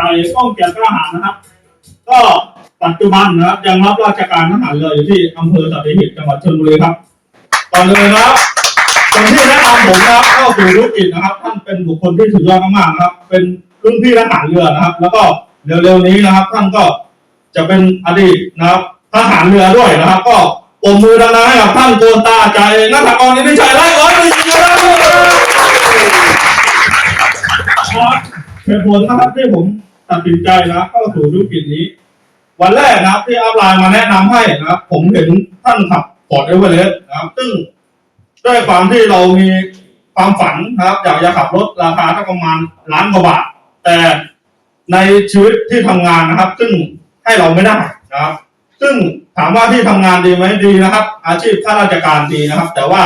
จ่ายก้องเกียรติกล้าหาญนะครับ ก็ปัจจุบันนะครับยังรับราชการทหารเรืออยู่ที่อำเภอสัตหีบจังหวัดชลบุรีครับก่อนเลยนะครับคนที่แนะนำผมนะครับเข้าสู่ธุรกิจนะครับ ท่านเป็นบุคคลที่สุดยอดมากๆนะครับ เป็นรุ่นพี่ทหารเรือนะครับ แล้วก็เร็วๆนี้นะครับ ท่านก็จะเป็นอดีตนะครับทหารเรือด้วยนะครับ ก็ปมมือดังๆให้กับท่านโกนตาใจนักกรนิติชัยไร้ร้อยหนึ่งครับเหตุผลนะครับที่ผม ตัดสินใจนะเข้าสู่ธุรกิจนี้ วันแรกนะครับที่อัพไลน์มาแนะนำให้นะครับ ผมเห็นท่านขับฟอร์ดเอเวอเรสต์นะครับ ซึ่งด้วยความที่เรามีความฝันนะครับอยากจะขับรถราคาสักประมาณล้านกว่าบาท แต่ในชีวิตที่ทำงานนะครับ ซึ่งให้เราไม่ได้นะครับ ซึ่งถามว่าที่ทำงานดีไหมดีนะครับ อาชีพข้าราชการดีนะครับ แต่ว่า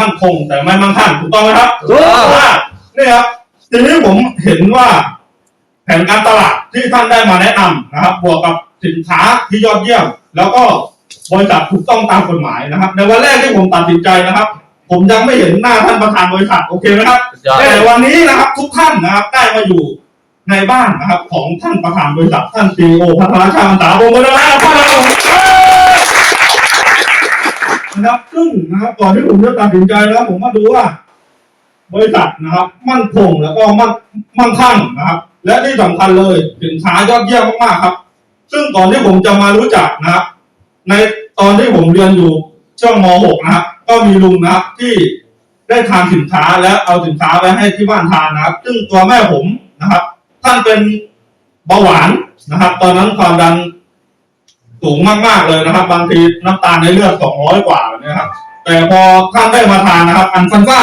มั่นคงแต่ไม่มั่งคั่งถูกต้องไหมครับถูกต้องนี่ครับทีนี้ผมเห็นว่า แผนการตลาดที่ท่านได้มาแนะนำนะครับ บวกกับสินค้าที่ยอดเยี่ยม แล้วก็บริษัทถูกต้องตามกฎหมายนะครับ ในวันแรกที่ผมตัดสินใจนะครับ ผมยังไม่เห็นหน้าท่านประธานบริษัทโอเคไหมครับสุดยอดแต่วันนี้นะครับ ทุกท่านนะครับได้มาอยู่ในบ้านนะครับ ของท่านประธานบริษัทท่านซีโอพัทรชาญตาบงศ์นะครับท่านประธานนะครับซึ่งนะครับก่อนที่ผมจะตัดสินใจแล้ว ผมมาดูว่า บริษัทนะครับ มั่นคงแล้วก็มั่นมั่งคั่งนะครับ และที่สำคัญเลยสินค้ายอดเยี่ยมมากๆครับ ซึ่งก่อนที่ผมจะมารู้จักนะครับ ในตอนที่ผมเรียนอยู่ช่วงม .6 นะครับก็มีลุงนะครับที่ได้ทานสินค้าและเอาสินค้าไปให้ที่บ้านทานนะครับ ซึ่งตัวแม่ผมนะครับ ท่านเป็นเบาหวานนะครับ ตอนนั้นความดันสูงมากๆเลยนะครับ บางทีน้ำตาลในเลือด200กว่าแบบนี้ครับ แต่พอท่านได้มาทานนะครับ อันซันซ่า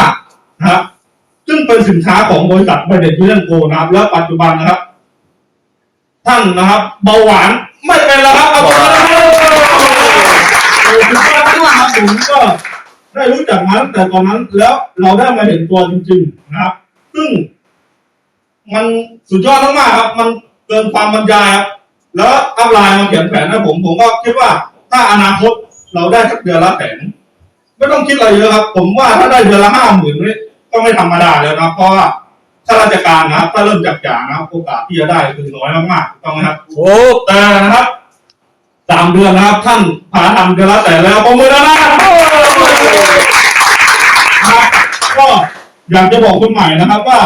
นะครับ ซึ่งเป็นสินค้าของบริษัทไบเดนพิเลนโกนะครับ และปัจจุบันนะครับ ท่านนะครับเบาหวานไม่เป็นแล้วครับเอาไปแล้วโอ้สุดยอดมากครับผมก็ได้รู้จักมาตั้งแต่ตอนนั้นแล้วเราได้มาเห็นตัวจริงๆนะครับ ซึ่ง มันสุดยอดมากๆครับ มันเกินความบรรยายครับแล้วอัพไลน์มาเขียนแผนให้ผมผมก็คิดว่าถ้าอนาคตเราได้สักเดือนละแสนไม่ต้องคิดอะไรเยอะครับ ผมว่าถ้าได้เดือนละห้าหมื่นนี่ ก็ไม่ธรรมดาแล้วนะเพราะว่าข้าราชการนะครับถ้าเริ่มจากอย่างนะครับโอกาสที่จะได้คือน้อยมากๆถูกต้องไหมครับโอ้แต่นะครับสามเดือนนะครับ ท่านพาทำเดือนละแสนแล้วประมือแล้วนะครับก็อยากจะบอกคุณใหม่นะครับว่า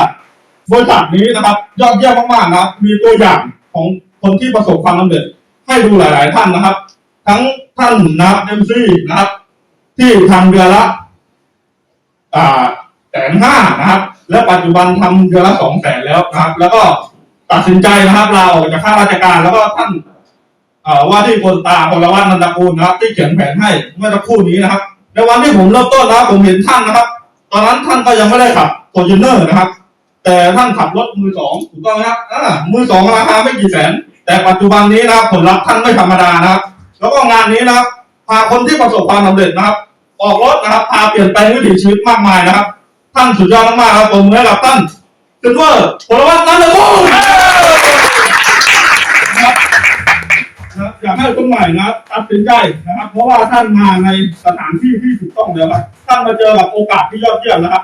บริษัทนี้นะครับ ยอดเยี่ยมมากๆนะครับ มีตัวอย่างของคนที่ประสบความสำเร็จให้ดูหลาย ๆ ท่านนะครับ ทั้งท่านนะครับเอ็มซีนะครับ ที่ทำเดือนละอ่า แสนห้านะครับ และปัจจุบันทำเดือนละสองแสนแล้วนะครับ แล้วก็ตัดสินใจนะครับลาจากข้าราชการแล้วก็ท่านว่าที่คนตาพลวัฒน์นันทกูลนะครับ ที่เขียนแผนให้เมื่อสักครู่นี้นะครับ ในวันที่ผมเริ่มต้นนะผมเห็นท่านนะครับ ตอนนั้นท่านก็ยังไม่ได้ขับโฟร์จูเนอร์นะครับ แต่ท่านขับรถมือสองถูกต้องไหมครับมือสองราคาไม่กี่แสน แต่ปัจจุบันนี้นะครับผลลัพธ์ท่านไม่ธรรมดานะครับ แล้วก็งานนี้นะครับพาคนที่ประสบความสำเร็จนะครับ ออกรถนะครับพาเปลี่ยนแปลงวิถีชีวิตมากมายนะครับ ท่านสุดยอดมากๆครับผมให้กับท่านซิลเวอร์พลวัฒน์นันทกูลนะครับนะครับอยากให้คนใหม่นะครับตัดสินใจนะครับ เพราะว่าท่านมาในสถานที่ที่ถูกต้องแล้วครับท่านมาเจอกับโอกาสที่ยอดเยี่ยมนะครับ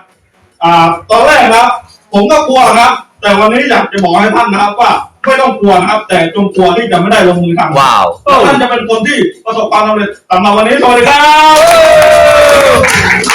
อ่า ตอนแรกนะครับ ผมก็กลัวนะครับ แต่วันนี้อยากจะบอกให้ท่านนะครับว่าไม่ต้องกลัวนะครับ แต่จงกลัวที่จะไม่ได้ลงมือทำว้าวท่านจะเป็นคนที่ประสบความสำเร็จสำหรับวันนี้สวัสดีครับ